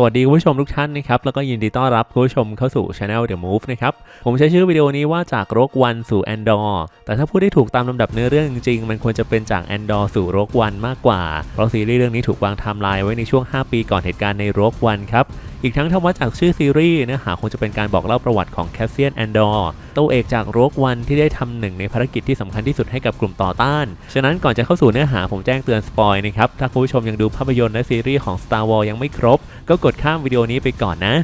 สวัสดีคุณผู้ชมทุกท่านนะครับ แล้วก็ยินดีต้อนรับคุณผู้ชมเข้าสู่ Channel The Move นะครับ ผมใช้ชื่อวิดีโอนี้ว่าจากโรกวันสู่แอนดอร์แต่ถ้าพูดได้ถูกตามลำดับเนื้อเรื่องจริงๆมันควรจะเป็นจากแอนดอร์สู่โรกวันมากกว่า เพราะซีรีส์เรื่องนี้ถูกวางไทม์ไลน์ไว้ในช่วง 5 ปีก่อนเหตุการณ์ในโรกวันครับ อีกทั้งถ้าวัดจากชื่อซีรีส์เนื้อหาคงจะเป็นการบอกเล่าประวัติของแคสเซียนแอนดอร์ ตัวเอกจากโรกวันที่ได้ทำหนึ่งในภารกิจที่สำคัญที่สุดให้กับกลุ่มต่อต้าน ฉะนั้นก่อนจะเข้าสู่เนื้อหาผมแจ้งเตือนสปอยนะครับ ถ้าคุณผู้ชมยังดูภาพยนตร์และซีรีส์ของ Star Wars ยังไม่ครบ ก็กดข้ามวิดีโอนี้ไปก่อนนะ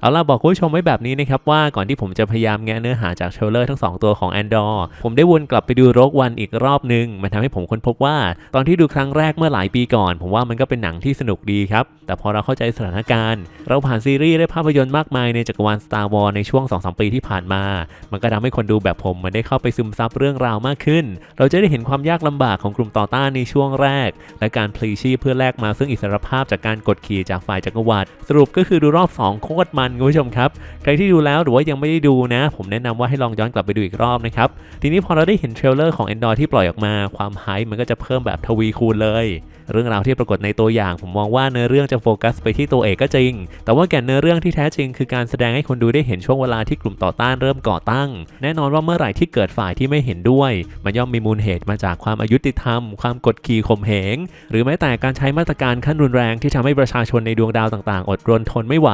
เอาล่ะบอกคุณผู้ชมไว้แบบนี้นะครับว่าก่อนที่ผมจะพยายามแงะเนื้อหาจากเทรลเลอร์ทั้ง 2 ตัวของ Andor ผมได้วนกลับไปดูโรกวันอีกรอบนึง มันทำให้ผมค้นพบว่า ตอนที่ดูครั้งแรกเมื่อหลายปีก่อน ผมว่ามันก็เป็นหนังที่สนุกดีครับ แต่พอเราเข้าใจสถานการณ์ เราผ่านซีรีส์และภาพยนตร์มากมายในจักรวาล Star Wars ในช่วง 2-3 ปีที่ผ่านมา มันก็ทำให้คนดูแบบผมมันได้เข้าไปซึมซับเรื่องราวมากขึ้น เราจะได้เห็นความยากลำบากของกลุ่มต่อต้านในช่วงแรก และการพลีชีพเพื่อแลกมาซึ่งอิสรภาพจากการกดขี่จากฝ่ายจักรวรรดิสรุปก็คือดูรอบสองโคตรมันคุณผู้ชมครับ ใครที่ดูแล้วหรือว่ายังไม่ได้ดูนะ ผมแนะนำว่าให้ลองย้อนกลับไปดูอีกรอบนะครับ ทีนี้พอเราได้เห็นเทรลเลอร์ของ Endor ที่ปล่อยออกมา ความไฮมันก็จะเพิ่มแบบทวีคูณเลย เรื่องราวที่ปรากฏในตัวอย่าง ผมมองว่าเนื้อเรื่องจะโฟกัสไปที่ตัวเอกก็จริง แต่ว่าแก่นเนื้อเรื่องที่แท้จริง คือการแสดงให้คนดูได้เห็นช่วงเวลาที่กลุ่มต่อต้านเริ่มก่อตั้ง แน่นอนว่าเมื่อไหร่ที่เกิดฝ่ายที่ไม่เห็นด้วย มันย่อมมีมูลเหตุมาจากความอายุติธรรม ความกดขี่ข่มเหง หรือแม้แต่การใช้มาตรการขั้นรุนแรงที่ทำให้ประชาชนในดวงดาวต่างๆ อดรนทนไม่ไหว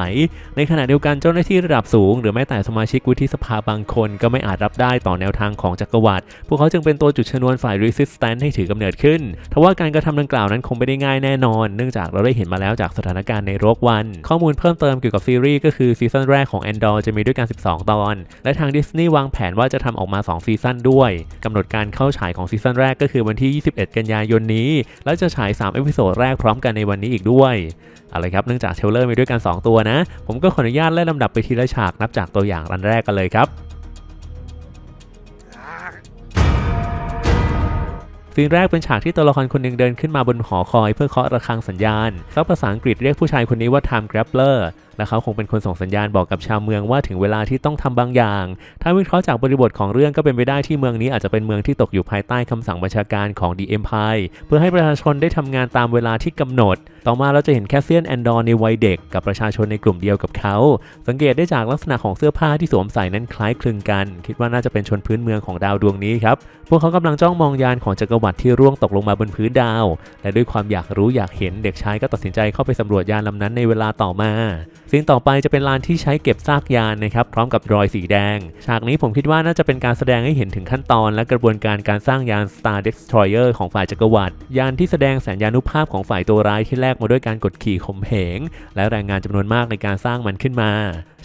ในขณะเดียวกันเจ้าหน้าที่ระดับสูง หรือแม้แต่สมาชิกวุฒิสภาบางคน ก็ไม่อาจรับได้ต่อแนวทางของจักรวรรดิพวกเขาจึงเป็นตัวจุดชนวนฝ่าย resistance ให้ถือกำเนิดขึ้นทว่าการกระทำดังกล่าวนั้นคงไม่ได้ง่ายแน่นอน เนื่องจากเราได้เห็นมาแล้วจากสถานการณ์ในโรกวัน ข้อมูลเพิ่มเติมเกี่ยวกับซีรีส์ก็คือซีซั่นแรกของ Andor จะมีด้วยกัน 12 ตอน และทางดิสนีย์วางแผนว่าจะทำออกมา 2 ซีซั่นด้วยกำหนดการเข้าฉายของซีซั่นแรกก็คือวันที่ 21 กันยายนนี้ และจะฉาย 3 เอพิโซดแรกพร้อมกันในวันนี้อีกด้วย เอาละครับเนื่องจากเทรลเลอร์มีด้วยกัน 2 ตัวนะ ผมก็ขออนุญาตไล่ลำดับไปทีละฉากนับจากตัวอย่างรันแรกกันเลยครับซีนแรกเป็นฉากที่ตัวละครคนหนึ่งเดินขึ้นมาบนหอคอยเพื่อเคาะระฆังสัญญาณซับภาษาอังกฤษเรียกผู้ชายคนนี้ว่า time grappler และเขาคงเป็นคนส่งสัญญาณบอกกับชาวเมืองว่าถึงเวลาที่ต้องทำบางอย่าง ถ้าวิเคราะห์จากบริบทของเรื่องก็เป็นไปได้ที่เมืองนี้อาจจะเป็นเมืองที่ตกอยู่ภายใต้คำสั่งบัญชาการของ The Empire เพื่อให้ประชาชนได้ทำงานตามเวลาที่กำหนด ต่อมาเราจะเห็นแคสเซียนแอนดอร์ในวัยเด็กกับประชาชนในกลุ่มเดียวกับเขา สังเกตได้จากลักษณะของเสื้อผ้าที่สวมใส่นั้นคล้ายคลึงกัน คิดว่าน่าจะเป็นชนพื้นเมืองของดาวดวงนี้ครับ พวกเขากำลังจ้องมองยานของจักรวรรดิที่ร่วงตกลงมาบนพื้นดาว และด้วยความอยากรู้อยากเห็นเด็กชายก็ตัดสินใจเข้าไปสำรวจยานลำนั้นในเวลาต่อมาสิ่งต่อไปจะเป็นลานที่ใช้เก็บซากยานนะครับพร้อมกับรอยสีแดง ฉากนี้ผมคิดว่าน่าจะเป็นการแสดงให้เห็นถึงขั้นตอน และกระบวนการการสร้างยาน Star Destroyer ของฝ่ายจักรวรรดิยานที่แสดงแสนยานุภาพของฝ่ายตัวร้ายที่แลกมาด้วยการกดขี่ข่มเหง และแรงงานจำนวนมากในการสร้างมันขึ้นมา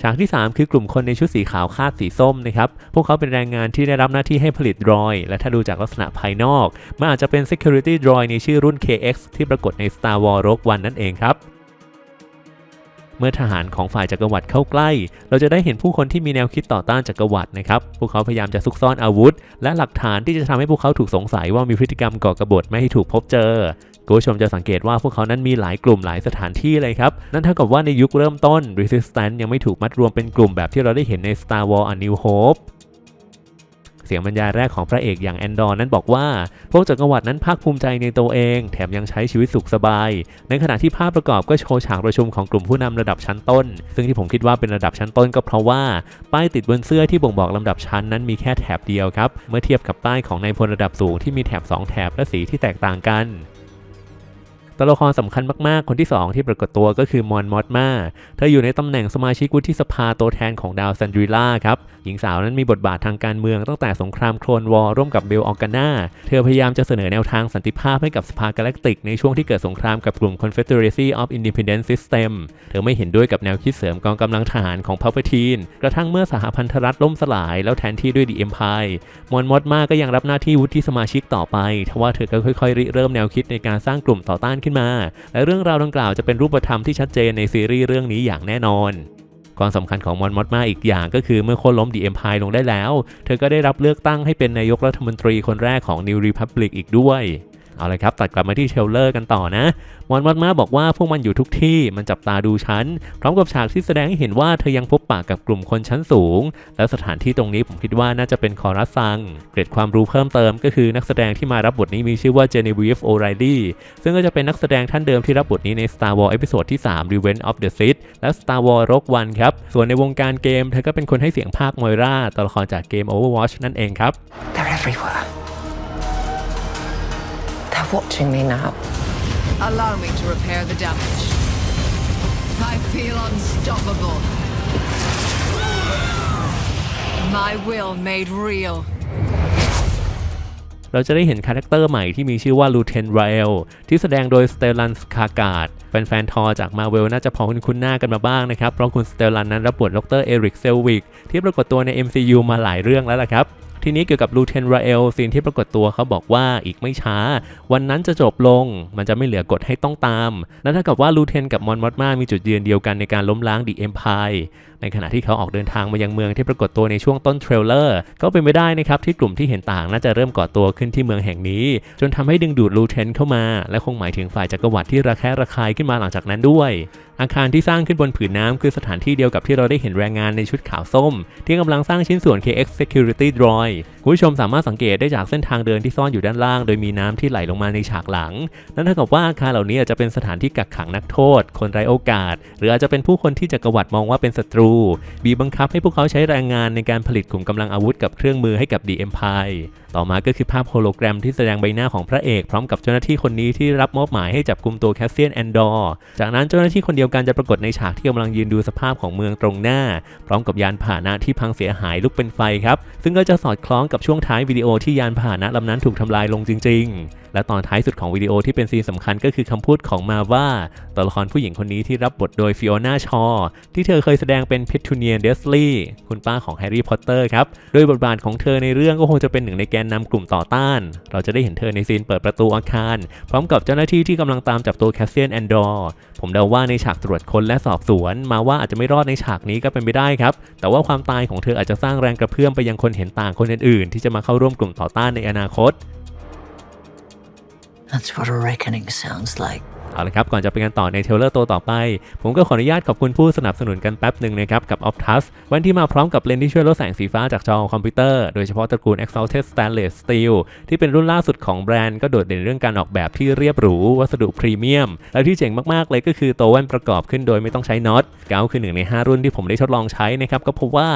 ฉากที่ 3 คือกลุ่มคนในชุดสีขาวคาดสีส้มนะครับ พวกเขาเป็นแรงงานที่ได้รับหน้าที่ให้ผลิตดรอย และถ้าดูจากลักษณะภายนอก มันอาจจะเป็น Security Droid ในชื่อรุ่น KX ที่ปรากฏใน Star Wars Rogue One นั่นเองครับ เมื่อทหารของฝ่ายจักรวรรดิเข้าใกล้ เราจะได้เห็นผู้คนที่มีแนวคิดต่อต้านจักรวรรดินะครับ พวกเขาพยายามจะซุกซ่อนอาวุธ และหลักฐานที่จะทำให้พวกเขาถูกสงสัยว่ามีพฤติกรรมก่อกบฏไม่ให้ถูกพบเจอคุณผู้ชมจะสังเกตว่าพวกเขานั้นมีหลายกลุ่มหลายสถานที่เลยครับ นั่นเท่ากับว่าในยุคเริ่มต้น Resistance ยังไม่ถูกมัดรวมเป็นกลุ่มแบบที่เราได้เห็นใน Star Wars A New Hope สียงบรรยายแรกของพระเอกอย่างแอนดอร์นั้นบอกว่า พวกจักรวรรดินั้นภาคภูมิใจในตัวเอง แถมยังใช้ชีวิตสุขสบาย ในขณะที่ภาพประกอบก็โชว์ฉากประชุมของกลุ่มผู้นำระดับชั้นต้น ซึ่งที่ผมคิดว่าเป็นระดับชั้นต้นก็เพราะว่า ป้ายติดบนเสื้อที่บ่งบอกลำดับชั้นนั้นมีแค่แถบเดียวครับ เมื่อเทียบกับป้ายของนายพลระดับสูงที่มีแถบ 2 แถบและสีที่แตกต่างกัน ตัวละครสำคัญมากๆ คนที่ 2 ที่ปรากฏตัวก็คือมอนมอสมาเธออยู่ในตำแหน่งสมาชิกวุฒิสภาตัวแทนของดาวซันดริล่าครับ หญิงสาวนั้นมีบทบาททางการเมืองตั้งแต่สงครามโคลนวอร์ร่วมกับเบลออกานาเธอพยายามจะเสนอแนวทางสันติภาพให้กับสภากาแล็กติก ในช่วงที่เกิดสงครามกับกลุ่ม Confederacy of Independent System เธอไม่เห็นด้วยกับแนวคิดเสริมกองกำลังทหารของพา l า t i n e กระทั่งเมื่อสหพันธรัฐล่มสลายแล้วแทนที่ด้วย The Empire มอนมอสมาก็ยังรับหน้าที่วุฒิสมาชิกต่อไปทว่าเธอก็ค่อยๆริเริ่มแนวคิดในการสร้างกลุ่มต่อต้านขึ้นมา และเรื่องราวดังกล่าวจะเป็นรูปธรรมที่ชัดเจนในซีรีส์เรื่องนี้อย่างแน่นอนความสำคัญของมอนมอสมาอีกอย่างก็คือเมื่อโค่นล้มดีเอ็มพายลงได้แล้ว เธอก็ได้รับเลือกตั้งให้เป็นนายกรัฐมนตรีคนแรกของนิวรีพับลิกอีกด้วย เอาเลยครับ ตัดกลับมาที่เทรลเลอร์กันต่อนะมอนวัดมาบอกว่าพวกมันอยู่ทุกที่มันจับตาดูฉัน พร้อมกับฉากที่แสดงให้เห็นว่าเธอยังพบปะกับกลุ่มคนชั้นสูง และสถานที่ตรงนี้ผมคิดว่าน่าจะเป็นคอรัสซัง เกร็ดความรู้เพิ่มเติมก็คือนักแสดงที่มารับบทนี้มีชื่อว่าเจเนวีฟโอไรลี่ซึ่งก็จะเป็นนักแสดงท่านเดิมที่รับบทนี้ใน Star Wars เอพิโซดที่ 3 Revenge of the Sith และ Star Wars Rogue One ครับ ส่วนในวงการเกมเธอก็เป็นคนให้เสียงภาคมอยราตัวละครจากเกม Overwatch นั่นเองครับ They're everywhere. They're watching me now. Allow me to repair the damage. I feel unstoppable. My will made real. เราจะได้เห็นคาแรคเตอร์ใหม่ที่มีชื่อว่าลูเทนไรเอลที่แสดงโดยสเตลลันสคาการ์ดแฟนๆทอจากมาเวลน่าจะพอคุ้นๆหน้ากันมาบ้างนะครับ เพราะคุณสเตลลันนั้นรับบทดรเอริกเซลวิกที่ปรากฏตัวใน MCU มาหลายเรื่องแล้วล่ะครับ ทีนี้เกี่ยวกับลูเทนราเอลซีนที่ปรากฏตัวเขาบอกว่าอีกไม่ช้า วันนั้นจะจบลง มันจะไม่เหลือกฎให้ต้องตามนั่นเท่ากับว่าลูเทนกับมอนมอดมามีจุดยืนเดียวกันในการล้มล้างดีเอ็มพายในขณะที่เขาออกเดินทางมายังเมืองที่ปรากฏตัวในช่วงต้นเทรลเลอร์ก็เป็นไปได้นะครับที่กลุ่มที่เห็นต่างน่าจะเริ่มก่อตัวขึ้นที่เมืองแห่งนี้ จนทำให้ดึงดูดลูเทนเข้ามา และคงหมายถึงฝ่ายจักรวรรดิที่ระแคะระคายขึ้นมาหลังจากนั้นด้วย อาคารที่สร้างขึ้นบนผืนน้ำคือสถานที่เดียวกับที่เราได้เห็นแรงงานในชุดขาวส้ม ที่กำลังสร้างชิ้นส่วน KX Security Droid คุณผู้ชมสามารถสังเกตได้จากเส้นทางเดินที่ซ่อนอยู่ด้านล่าง โดยมีน้ำที่ไหลลงมาในฉากหลัง นั่นเท่ากับว่าอาคารเหล่านี้อาจจะเป็นสถานที่กักขังนักโทษ คนไร้โอกาส หรืออาจจะเป็นผู้คนที่จักรวรรดิมองว่าเป็นศัตรู บีบังคับให้พวกเขาใช้แรงงานในการผลิตกลุ่มกำลังอาวุธกับเครื่องมือให้กับ The Empire ต่อมาก็คือภาพโฮโลแกรมที่แสดงใบหน้าของพระเอกพร้อมกับเจ้าหน้าที่คนนี้ที่รับมอบหมายให้จับกลุ่มตัวแคสเซียนแอนดอร์ จากนั้นเจ้าหน้าที่คนเดียวกันจะปรากฏในฉากที่กำลังยืนดูสภาพของเมืองตรงหน้า พร้อมกับยานพาหนะที่พังเสียหายลุกเป็นไฟครับ ซึ่งก็จะสอดคล้องกับช่วงท้ายวิดีโอที่ยานพาหนะลำนั้นถูกทำลายลงจริง ๆ และตอนท้ายสุดของวิดีโอที่เป็นซีนสำคัญก็คือคำพูดของมาว่าตัวละครผู้หญิงคนนี้ที่รับบทโดยฟิโอนาชอที่เธอเคยแสดงเป็นเพทูเนียนเดสลีย์คุณป้าของแฮร์รี่พอตเตอร์ครับ โดยบทบาทของเธอในเรื่องก็คงจะเป็นหนึ่งในแกนนำกลุ่มต่อต้าน เราจะได้เห็นเธอในซีนเปิดประตูอาคาร พร้อมกับเจ้าหน้าที่ที่กำลังตามจับตัวแคสเซียนแอนดอร์ ผมเดาว่าในฉากตรวจค้นและสอบสวน มาว่าอาจจะไม่รอดในฉากนี้ก็เป็นไปได้ครับ แต่ว่าความตายของเธออาจจะสร้างแรงกระเพื่อมไปยังคนเห็นต่างคนอื่นๆ ที่จะมาเข้าร่วมกลุ่มต่อต้านในอนาคต That's what a reckoning sounds like. เอาละครับ ก่อนจะไปกันต่อในเทเลอร์ตัวต่อไป ผมก็ขออนุญาตขอบคุณผู้สนับสนุนกันแป๊บหนึ่งนะครับกับ Optus วันที่มาพร้อมกับเลนส์ที่ช่วยลดแสงสีฟ้าจากจอคอมพิวเตอร์โดยเฉพาะตระกูล Exalted Stainless Steel ที่เป็นรุ่นล่าสุดของแบรนด์ก็โดดเด่นเรื่องการออกแบบที่เรียบหรู วัสดุพรีเมียม และที่เจ๋งมากๆเลยก็คือตัวแว่นประกอบขึ้นโดยไม่ต้องใช้น็อตเกาคือหนึ่งใน 5 รุ่นที่ผมได้ทดลองใช้นะครับก็พบว่า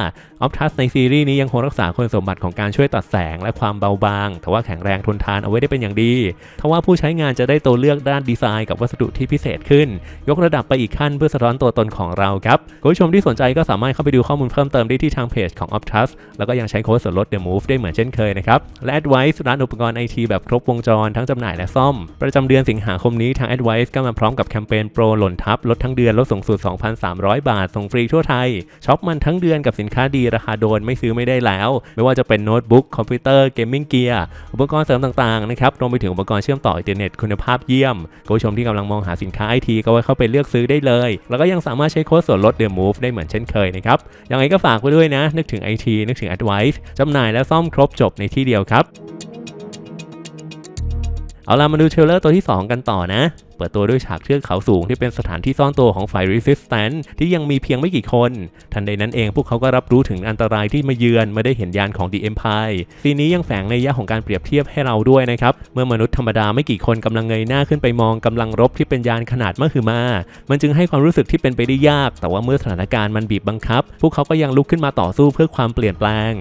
Optus ในซีรีส์นี้ยังคงรักษาคุณสมบัติของการช่วยตัดแสงและความเบาบางแต่ว่าแข็งแรงทนทานเอาไว้ได้เป็นอย่างดีทว่าผู้ใช้งานจะได้ตัวเลือกด้านดีไซน์กับวัสดุที่พิเศษขึ้น ยกระดับไปอีกขั้นเพื่อสะท้อนตัวตนของเราครับคุณผู้ชมที่สนใจก็สามารถเข้าไปดูข้อมูลเพิ่มเติมได้ที่ทางเพจของ Optus แล้วก็ยังใช้โค้ดส่วนลด The Move ได้เหมือนเช่นเคยนะครับ และ Advice ร้านอุปกรณ์ไอทีแบบครบวงจรทั้งจำหน่ายและซ่อม ประจำเดือนสิงหาคมนี้ทาง Advice ก็มาพร้อมกับแคมเปญโปรหล่นทับลดทั้งเดือนลดสูงสุด 2,300 บาทส่งฟรีทั่วไทยช็อปมันทั้งเดือนกับสินค้าดีราคาโดนไม่ซื้อไม่ได้แล้ว ไม่ว่าจะเป็นโน้ตบุ๊กคอมพิวเตอร์เกมมิ่งเกียร์อุปกรณ์เสริมต่างๆนะครับรวมไปถึงอุปกรณ์เชื่อมต่ออินเทอร์เน็ตคุณภาพเยี่ยมคุณผู้ชมที่กำลังมองหาสินค้าไอทีก็ไว้เข้าไปเลือกซื้อได้เลย แล้วก็ยังสามารถใช้โค้ดส่วนลด The Move ได้เหมือนเช่นเคยนะครับยังไงก็ฝากไว้ด้วยนะ นึกถึง IT นึกถึง Advice จำหน่ายและซ่อมครบจบในที่เดียวครับเอาล่ะมาดูเทรลเลอร์ตัวที่ 2 กันต่อนะ เปิดตัวด้วยฉากเทือกเขาสูงที่เป็นสถานที่ซ่อนตัวของฝ่าย Resistance ที่ยังมีเพียงไม่กี่คน ทันใดนั้นเองพวกเขาก็รับรู้ถึงอันตรายที่มาเยือนเมื่อได้เห็นยานของ The Empire ซีนี้ยังแฝงในยะของการเปรียบเทียบให้เราด้วยนะครับ เมื่อมนุษย์ธรรมดาไม่กี่คนกำลังเงยหน้าขึ้นไปมองกำลังรบที่เป็นยานขนาดมหึมา มันจึงให้ความรู้สึกที่เป็นไปได้ยาก แต่ว่าเมื่อสถานการณ์มันบีบบังคับ พวกเขาก็ยังลุกขึ้นมาต่อสู้เพื่อความเปลี่ยนแปลง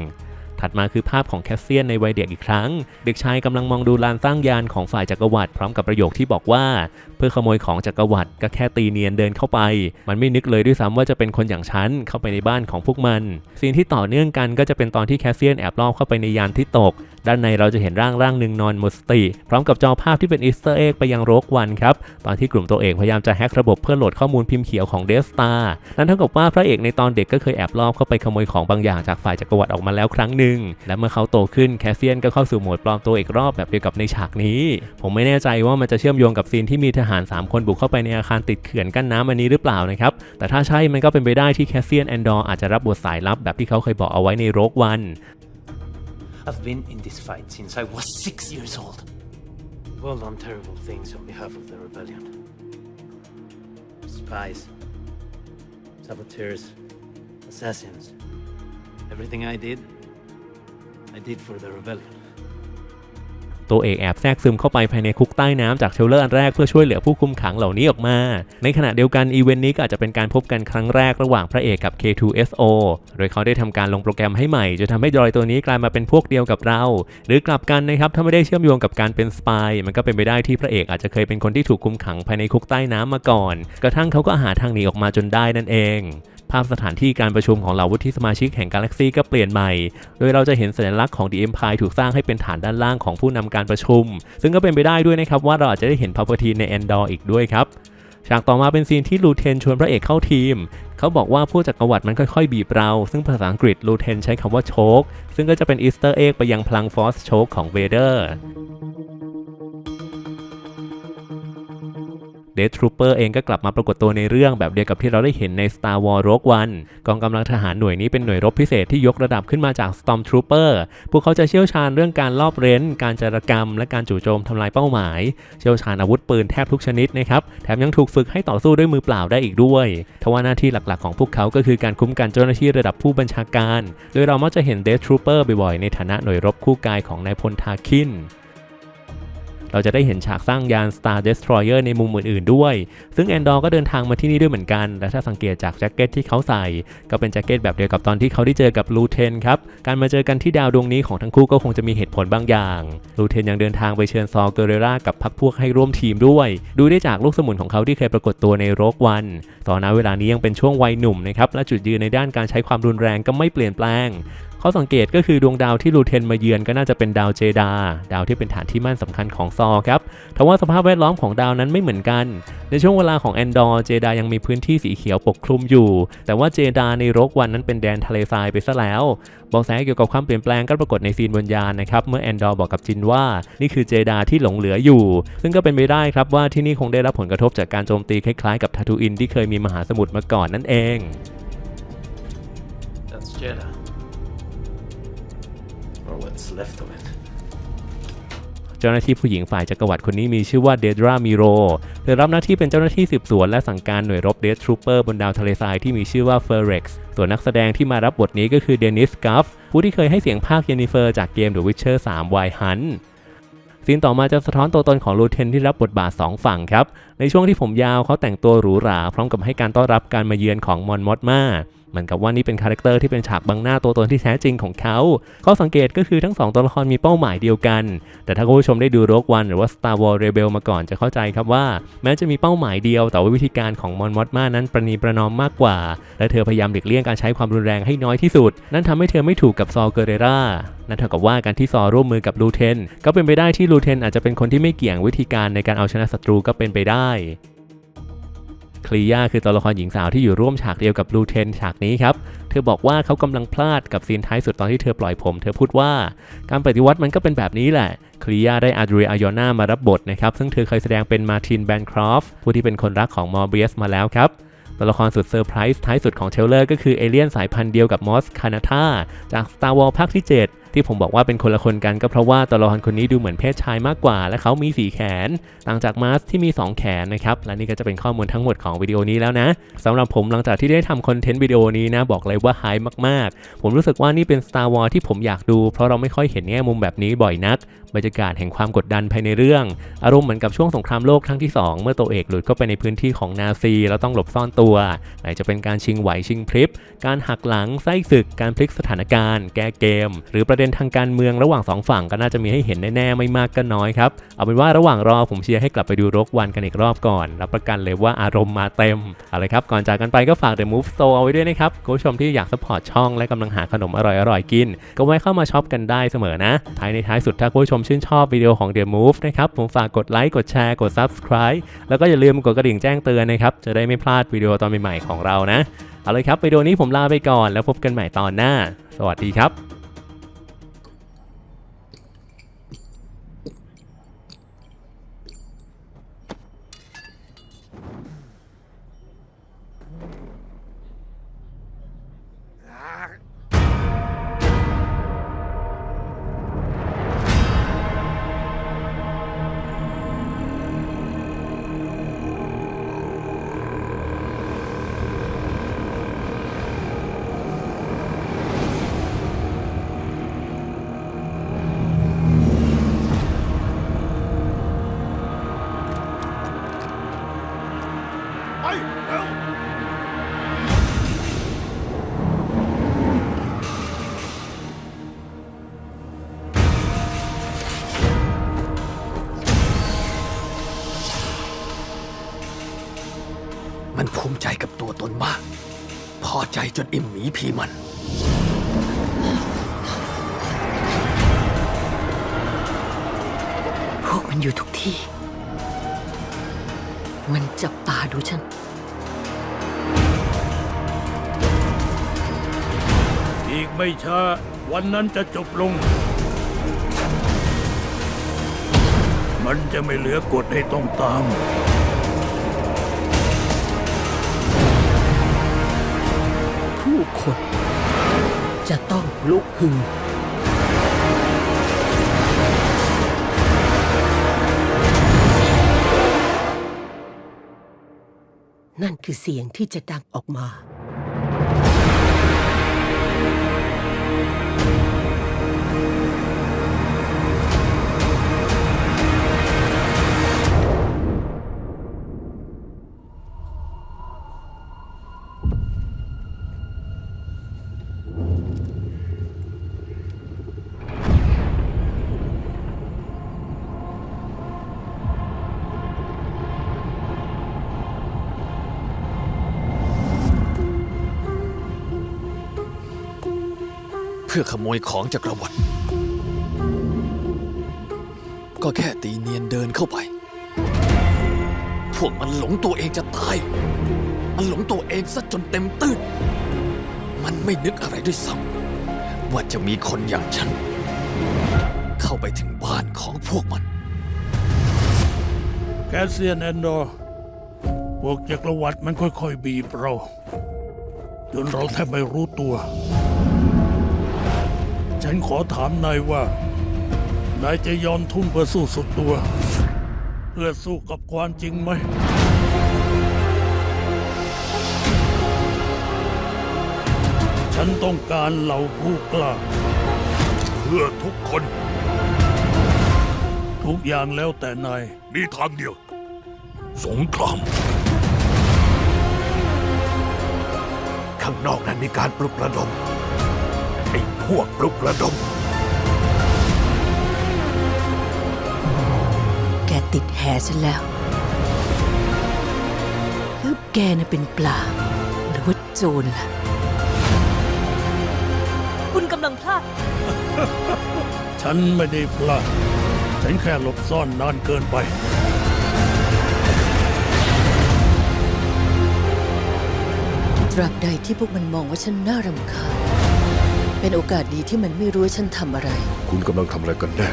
ถัดมาคือภาพของแคสเซียนในวัยเด็กอีกครั้ง เด็กชายกำลังมองดูลานสร้างยานของฝ่ายจักรวรรดิพร้อมกับประโยคที่บอกว่า เพื่อขโมยของจักรวรรดิก็แค่ตีเนียนเดินเข้าไป มันไม่นึกเลยด้วยซ้ำว่าจะเป็นคนอย่างฉันเข้าไปในบ้านของพวกมันซีนที่ต่อเนื่องกันก็จะเป็นตอนที่แคสเซียนแอบลอบเข้าไปในยานที่ตก ด้านในเราจะเห็นร่างร่างหนึ่งนอนหมดสติ พร้อมกับจอภาพที่เป็นอีสเตอร์เอ็กไปยังโรกวันครับ ตอนที่กลุ่มตัวเอกพยายามจะแฮ็กระบบเพื่อโหลดข้อมูลพิมพ์เขียวของเดสตานั่นเท่ากับว่าพระเอกในตอนเด็กก็เคยแอบลอบเข้าไปขโมยของบางอย่างจากฝ่ายจักรวรรดิออกมาแล้วครั้งหนึ่ง และเมื่อเขาโตขึ้นแคสเซียนก็เข้าสู่โหมดปลอมตัวอีกรอบแบบเดียวกับในฉากนี้ ผมไม่แน่ใจว่ามันจะเชื่อมโยงกับซีนที่มีทหาร 3 คนบุกเข้าไปในอาคารติดเขื่อนกั้นน้ำอันนี้หรือเปล่านะครับ แต่ถ้าใช่มันก็เป็นไปได้ที่แคสเซียนแอนดอร์อาจจะรับบทสายลับแบบที่เขาเคยบอกเอาไว้ในโรกวัน I've been in this fight since I was six years old. We've done terrible things on behalf of the rebellion. Spies, saboteurs, assassins. Everything I did, I did for the rebellion. ตัวเอกแอบแทรกซึมเข้าไปภายในคุกใต้น้ำจากเทรลเลอร์อันแรกเพื่อช่วยเหลือผู้คุมขังเหล่านี้ออกมา ในขณะเดียวกันอีเวนต์นี้ก็อาจจะเป็นการพบกันครั้งแรกระหว่างพระเอกกับ K2SO โดยเขาได้ทำการลงโปรแกรมให้ใหม่จนทำให้ดรอยตัวนี้กลายมาเป็นพวกเดียวกับเรา หรือกลับกันนะครับถ้าไม่ได้เชื่อมโยงกับการเป็นสปายมันก็เป็นไปได้ที่พระเอกอาจจะเคยเป็นคนที่ถูกคุมขังภายในคุกใต้น้ำมาก่อน กระทั่งเขาก็หาทางหนีออกมาจนได้นั่นเอง ภาพสถานที่การประชุมของเหล่าวุฒิสมาชิกแห่งกาแล็กซีก็เปลี่ยนใหม่ โดยเราจะเห็นสัญลักษณ์ของ The Empire ถูกสร้างให้เป็นฐานด้านล่างของผู้นำการประชุม ซึ่งก็เป็นไปได้ด้วยนะครับว่าเราอาจจะได้เห็นพา a ทีในแอนดอร์อีกด้วยครับฉากต่อมาเป็นซีนที่ลูเทนชวนพระเอกเข้าทีม เขาบอกว่าผู้จักรวรรดิมันค่อยๆ บีบเรา ซึ่งภาษาอังกฤษลูเทนใช้คำว่าโชกซึ่งก็จะเป็นอีสเตอร์เอ็กไปยังพลังฟอสโชกของเวเดอร์ เด t ทรูเปอร์เองก็กลับมาปรากฏตัวในเรื่องแบบเดียวกับที่เราได้เห็นใน Star Wars Rogue One กองกำลังทหารหน่วยนี้เป็นหน่วยรบพิเศษที่ยกระดับขึ้นมาจาก Stormtrooper พวกเขาจะเชี่ยวชาญเรื่องการลอบเร้น การจารกรรม และการจู่โจมทำลายเป้าหมาย เชี่ยวชาญอาวุธปืนแทบทุกชนิดนะครับ แถมยังถูกฝึกให้ต่อสู้ด้วยมือเปล่าได้อีกด้วย ทว่าหน้าที่หลักๆของพวกเขาก็คือการคุ้มกันเจ้าหน้าที่ระดับผู้บัญชาการ โดยเรามักจะเห็นเด t ทรูเปอร์บ่อยๆในฐานะหน่วยรบคู่กายของนายพลทาคิน เราจะได้เห็นฉากสร้างยาน Star Destroyer ในมุมอื่นๆด้วย ซึ่งแอนดอร์ก็เดินทางมาที่นี่ด้วยเหมือนกัน และถ้าสังเกตจากแจ็คเก็ตที่เขาใส่ ก็เป็นแจ็คเก็ตแบบเดียวกับตอนที่เขาได้เจอกับลูเทนครับ การมาเจอกันที่ดาวดวงนี้ของทั้งคู่ก็คงจะมีเหตุผลบางอย่าง ลูเทนยังเดินทางไปเชิญซอเกเรรา กับพักพวกให้ร่วมทีมด้วย ดูได้จากลูกสมุนของเขาที่เคยปรากฏตัวในโรกวัน ตอนนั้นเวลานี้ยังเป็นช่วงวัยหนุ่มนะครับ และจุดยืนในด้านการใช้ความรุนแรงก็ไม่เปลี่ยนแปลง ข้อสังเกตก็คือดวงดาวที่ลูเทนมาเยือนก็น่าจะเป็นดาวเจดา ดาวที่เป็นฐานที่มั่นสำคัญของซอครับทว่าสภาพแวดล้อมของดาวนั้นไม่เหมือนกัน ในช่วงเวลาของแอนดอร์เจดายังมีพื้นที่สีเขียวปกคลุมอยู่ แต่ว่าเจดาในโรกวันนั้นเป็นแดนทะเลทรายไปซะแล้วบอกแสเกี่ยวกับความเปลี่ยนแปลงก็ปรากฏในซีนบนยานนะครับ เมื่อแอนดอร์บอกกับจินว่านี่คือเจดาที่หลงเหลืออยู่ ซึ่งก็เป็นไปได้ครับว่าที่นี่คงได้รับผลกระทบจากการโจมตีคล้ายๆกับทาทูอินที่เคยมีมหาสมุทรมาก่อนนั่นเอง That's Jeddah. What's left of it. เจ้าหน้าที่ผู้หญิงฝ่ายจักรวรรดิคนนี้มีชื่อว่าเดดรามิโรเธอรับหน้าที่เป็นเจ้าหน้าที่สืบสวนและสั่งการหน่วยรบเดดทรูเปอร์บนดาวทะเลทรายที่มีชื่อว่าเฟอร์เร็กซ์ส่วนนักแสดงที่มารับบทนี้ก็คือเดนิสกัฟผู้ที่เคยให้เสียงภาคเยนนิเฟอร์จากเกม The Witcher 3 Wild Hunt ซีนต่อมาจะสะท้อนตัวตนของลูเทนที่รับบทบาท 2 ฝั่งครับ ในช่วงที่ผมยาวเขาแต่งตัวหรูหรา พร้อมกับให้การต้อนรับการมาเยือนของมอนมอดมา เหมือนกับว่านี่เป็นคาแรคเตอร์ที่เป็นฉากบังหน้าตัวตนที่แท้จริงของเขาข้อสังเกตก็คือทั้งสองตัวละครมีเป้าหมายเดียวกัน แต่ถ้าคุณผู้ชมได้ดูโรกวันหรือว่า Star Wars Rebel มาก่อนจะเข้าใจครับว่า แม้จะมีเป้าหมายเดียว แต่ว่าวิธีการของมอนมอดมานั้นประนีประนอมมากกว่า และเธอพยายามหลีกเลี่ยงการใช้ความรุนแรงให้น้อยที่สุด นั่นทำให้เธอไม่ถูกกับซอเกเรรานั่นเท่ากับว่าการที่ซอร่วมมือกับลูเทน ก็เป็นไปได้ที่ลูเทนอาจจะเป็นคนที่ไม่เกี่ยงวิธีการในการเอาชนะศัตรูก็เป็นไปได้ คลียาคือตัวละครหญิงสาวที่อยู่ร่วมฉากเดียวกับลูเทนฉากนี้ครับ เธอบอกว่าเขากำลังพลาดกับซีนท้ายสุดตอนที่เธอปล่อยผม เธอพูดว่าการปฏิวัติมันก็เป็นแบบนี้แหละคลียาได้อาดรีอายอนามารับบทนะครับ ซึ่งเธอเคยแสดงเป็นมาร์ตินแบนครอฟผู้ที่เป็นคนรักของมอร์เบียสมาแล้วครับตัวละครสุดเซอร์ไพรส์ท้ายสุดของเทรลเลอร์ก็คือเอเลี่ยนสายพันธุ์เดียวกับมอสคานาธาจาก Star Wars ภาคที่ 7 ที่ผมบอกว่าเป็นคนละคนกันก็เพราะว่าตัวละครคนนี้ดูเหมือนเพศชายมากกว่า และเขามีสีแขน ต่างจากมาสที่มี 2 แขนนะครับ และนี่ก็จะเป็นข้อมูลทั้งหมดของวิดีโอนี้แล้วนะสำหรับผมหลังจากที่ได้ทำคอนเทนต์วิดีโอนี้นะบอกเลยว่าไฮมากๆ ผมรู้สึกว่านี่เป็น Star Wars ที่ผมอยากดู เพราะเราไม่ค่อยเห็นแง่มุมแบบนี้บ่อยนักบรรยากาศแห่งความกดดันภายในเรื่อง อารมณ์เหมือนกับช่วงสงครามโลกครั้งที่ 2 เมื่อตัวเอกหลุดเข้าไปในพื้นที่ของนาซีแล้วต้องหลบซ่อนตัวไหนจะเป็นการชิงไหวชิงพริบการหักหลังไส้ศึกการพลิกสถานการณ์ แก้เกม หรือประเด็น็นทางการเมืองระหว่างสองฝั่งก็น่าจะมีให้เห็นแน่ๆไม่มากก็น้อยครับ เอาเป็นว่าระหว่างรอผมเชียร์ให้กลับไปดูรกวันกันอีกรอบก่อน รับประกันเลยว่าอารมณ์มาเต็มเอาเลยครับก่อนจากกันไปก็ฝาก The Move Store เอาไว้ด้วยนะครับคุณผู้ชมที่อยากสปอร์ตช่องและกำลังหาขนมอร่อยๆกิน ก็ไว้เข้ามาช็อปกันได้เสมอนะท้ายในท้ายสุดถ้าคุณผู้ชมชื่นชอบวิดีโอของ The Move นะครับผมฝากกดไลค์กดแชร์กด Subscribe แล้วก็อย่าลืมกดกระดิ่งแจ้งเตือนนะครับจะได้ไม่พลาดวิดีโอตอนใหม่ๆของเรานะเอาเลยครับวิดีโอนี้ผมลาไปก่อนแล้วพบกันใหม่ตอนหน้า สวัสดีครับ จจนอิ่มหมีพีมัน พวกมันอยู่ทุกที่ มันจับตาดูฉัน อีกไม่ช้าวันนั้นจะจบลง มันจะไม่เหลือกฎให้ต้องตาม คน จะต้องลุกฮือนั่นคือเสียงที่จะดังออกมา พื่อขโมยของจากระวัตก็แค่ตีเนียนเดินเข้าไป พวกมันหลงตัวเองจะตาย มันหลงตัวเองซะจนเต็มตื้น มันไม่นึกอะไรด้วยซ้ำว่าจะมีคนอย่างฉัน เข้าไปถึงบ้านของพวกมัน แคสเซียนแอนดอร์พวกจักรวรรดิมันค่อยๆบีบเรา จนเราแทบไม่รู้ตัว นขอถามนายว่า นายจะยอมทุ่มเพื่อสู้สุดตัว เพื่อสู้กับความจริงไหม ฉันต้องการเหล่าผู้กล้า เพื่อทุกคน ทุกอย่างแล้วแต่นาย มีทางเดียว สงคราม ข้างนอกนั้นมีการปลุกระดมไอ้ พวกปลุกระดม แกติดแหฉันแล้วหรือแกน่ะเป็นปลา หรือว่าโจรล่ะ คุณกำลังพลาด ฉันไม่ได้พลาด ฉันแค่หลบซ่อนนานเกินไป ตราบใดที่พวกมันมองว่าฉันน่ารำคาญ เป็นโอกาสดีที่มันไม่รู้ว่าฉันทำอะไร คุณกำลังทำอะไรกันแน่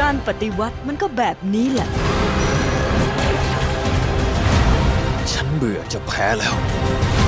การปฏิวัติมันก็แบบนี้แหละ ฉันเบื่อจะแพ้แล้วพ